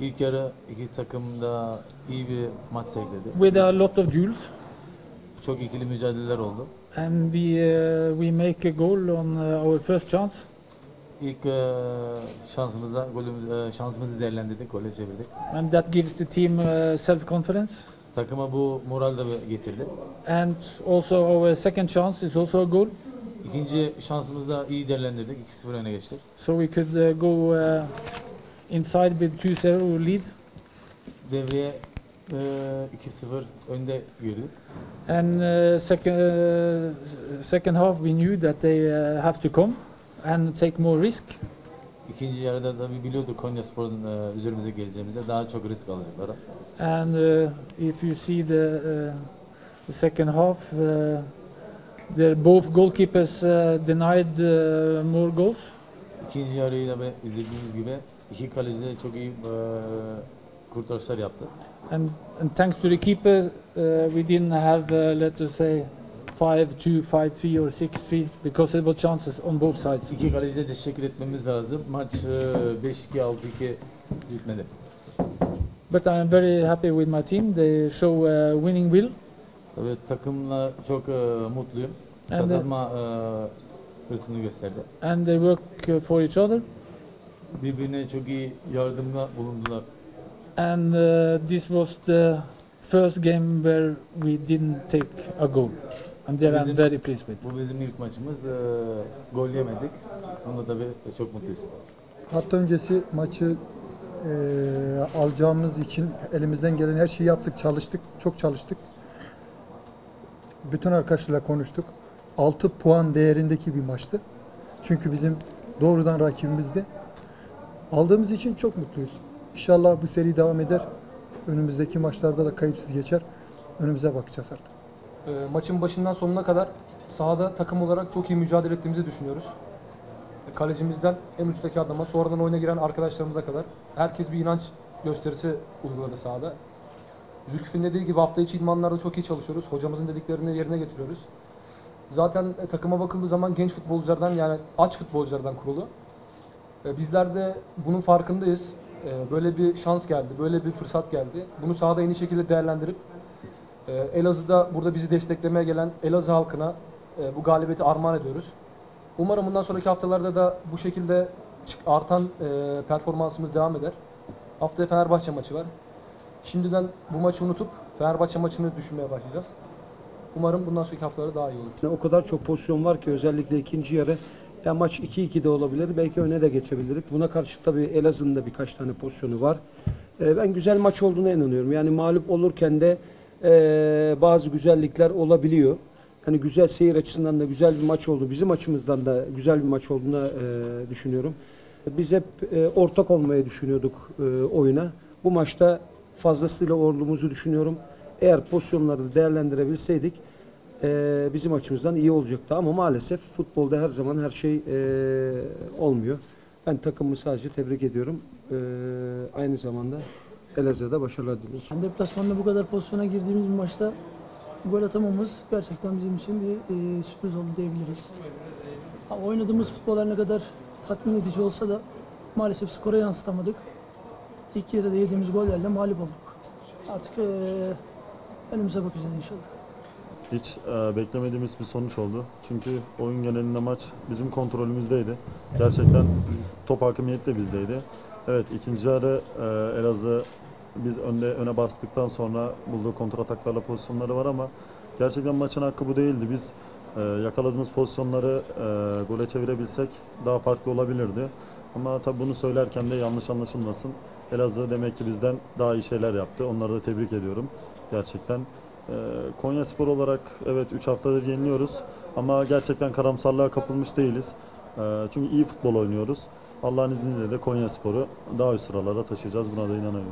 İlk yarı iki takım da iyi bir maç sergiledi. with a lot of duels, Çok ikili mücadeleler oldu. and we uh, we make a goal on uh, our first chance, İlk e, şansımıza golümüz, e, şansımızı değerlendirdik, gole çevirdik. and that gives the team uh, self-confidence. Takıma bu moral da getirdi. And also our second chance is also a goal, İkinci şansımızı da iyi değerlendirdik. 2-0 öne geçtik. so we could uh, go uh, inside with 2-0 lead. Devreye e, 2-0 önde girdik. And uh, second uh, second half, we knew that they uh, have to come and take more risk. İkinci yarıda tabii biliyorduk Konyaspor'un e, üzerimize geleceğimize daha çok risk alacakları. And uh, if you see the, uh, the second half, uh, the both goalkeepers uh, denied uh, more goals. İkinci yarıyı da izlediğiniz gibi iki kaleci de çok iyi e, kurtarışlar yaptı. And, and thanks to the keeper, uh, we didn't have, uh, let us say, 5-2, 5-3 or 6-3 because there were chances on both sides. İki kaleci de teşekkür etmemiz lazım. Maç e, 5-2, 6-2 bitmedi. But I'm very happy with my team. They show uh, winning will. Tabii takımla çok e, mutluyum. And, uh, Kazanma e, hırsını gösterdi. and they work uh, for each other. Birbirine çok iyi yardımda bulundular. And uh, this was the first game where we didn't take a goal. And there I'm Bizim- very pleased with. Bu bizim ilk maçımız. E, gol yemedik. Bunda tabii çok mutluyuz. Hafta öncesi maçı eee, alacağımız için elimizden gelen her şeyi yaptık, çalıştık, çok çalıştık. Bütün arkadaşlarla konuştuk. 6 puan değerindeki bir maçtı. Çünkü bizim doğrudan rakibimizdi. Aldığımız için çok mutluyuz. İnşallah bu seri devam eder. Önümüzdeki maçlarda da kayıpsız geçer. Önümüze bakacağız artık. E, maçın başından sonuna kadar sahada takım olarak çok iyi mücadele ettiğimizi düşünüyoruz. E, Kalecimizden en uçtaki adama, sonradan oyuna giren arkadaşlarımıza kadar herkes bir inanç gösterisi uyguladı sahada. Zülfü'nün dediği gibi hafta içi idmanlarda çok iyi çalışıyoruz. Hocamızın dediklerini yerine getiriyoruz. Zaten e, takıma bakıldığı zaman genç futbolculardan yani aç futbolculardan kurulu. E, bizler de bunun farkındayız. E, böyle bir şans geldi, böyle bir fırsat geldi. Bunu sahada en iyi şekilde değerlendirip ee, Elazığ'da burada bizi desteklemeye gelen Elazığ halkına e, bu galibiyeti armağan ediyoruz. Umarım bundan sonraki haftalarda da bu şekilde artan e, performansımız devam eder. Haftaya Fenerbahçe maçı var. Şimdiden bu maçı unutup Fenerbahçe maçını düşünmeye başlayacağız. Umarım bundan sonraki haftalarda daha iyi olur. O kadar çok pozisyon var ki özellikle ikinci yarı. Ya maç 2-2 de olabilir. Belki öne de geçebilirdik. Buna karşı tabii Elazığ'ın da birkaç tane pozisyonu var. Ee, ben güzel maç olduğuna inanıyorum. Yani mağlup olurken de e, bazı güzellikler olabiliyor. Yani güzel seyir açısından da güzel bir maç oldu. Bizim açımızdan da güzel bir maç olduğuna e, düşünüyorum. Biz hep e, ortak olmayı düşünüyorduk e, oyuna. Bu maçta fazlasıyla olduğumuzu düşünüyorum. Eğer pozisyonları değerlendirebilseydik e, bizim açımızdan iyi olacaktı. Ama maalesef futbolda her zaman her şey e, olmuyor. Ben takımımı sadece tebrik ediyorum. E, aynı zamanda Elazığ'da başarılar diliyorum. Yani Deplasmanda bu kadar pozisyona girdiğimiz bir maçta gol atamamız gerçekten bizim için bir e, sürpriz oldu diyebiliriz. Ha, oynadığımız futbol her ne kadar tatmin edici olsa da maalesef skora yansıtamadık. İlk yarıda yediğimiz gollerle mağlup olduk. Artık e, önümüze bakacağız inşallah. Hiç e, beklemediğimiz bir sonuç oldu. Çünkü oyun genelinde maç bizim kontrolümüzdeydi. Gerçekten top hakimiyeti de bizdeydi. Evet ikinci yarı e, Elazığ biz önde öne bastıktan sonra bulduğu kontrataklarla pozisyonları var ama gerçekten maçın hakkı bu değildi. Biz e, yakaladığımız pozisyonları e, gole çevirebilsek daha farklı olabilirdi. Ama tabii bunu söylerken de yanlış anlaşılmasın. Elazığ demek ki bizden daha iyi şeyler yaptı. Onları da tebrik ediyorum gerçekten. Ee, Konya Spor olarak evet 3 haftadır yeniliyoruz ama gerçekten karamsarlığa kapılmış değiliz. Ee, Çünkü iyi futbol oynuyoruz. Allah'ın izniyle de Konya Spor'u daha üst sıralara taşıyacağız buna da inanıyorum.